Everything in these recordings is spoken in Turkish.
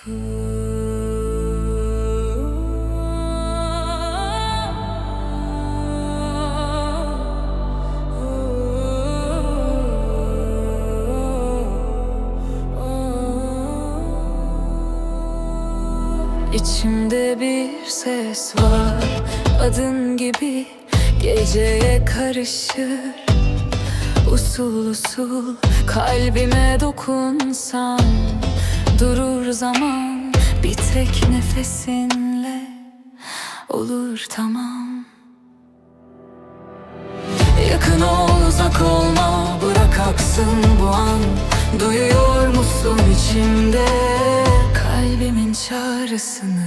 İçimde bir ses var Adın gibi geceye karışır. Usul usul kalbime dokunsan Durur zaman bir tek nefesinle Olur tamam. Yakın ol uzak olma bırak aksın bu an. Duyuyor musun içimde kalbimin çağrısını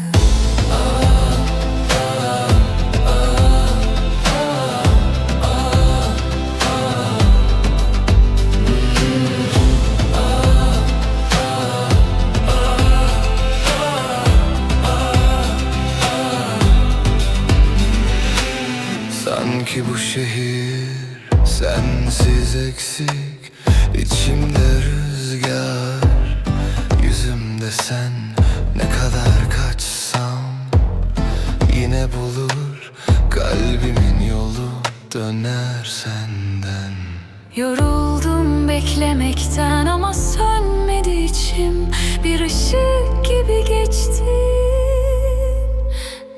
Sanki bu şehir sensiz eksik İçimde rüzgar Yüzümde sen ne kadar kaçsam Yine bulur kalbimin yolu Döner senden. Yoruldum beklemekten ama sönmedi içim Bir ışık gibi geçti.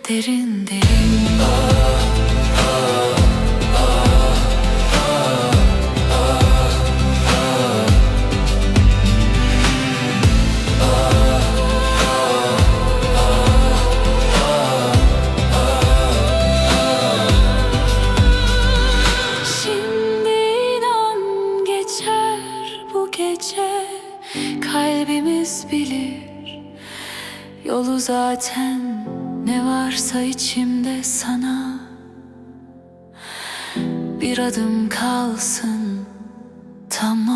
Derin derin Kalbimiz bilir. Yolu zaten ne varsa içimde sana. Bir adım kalsın tam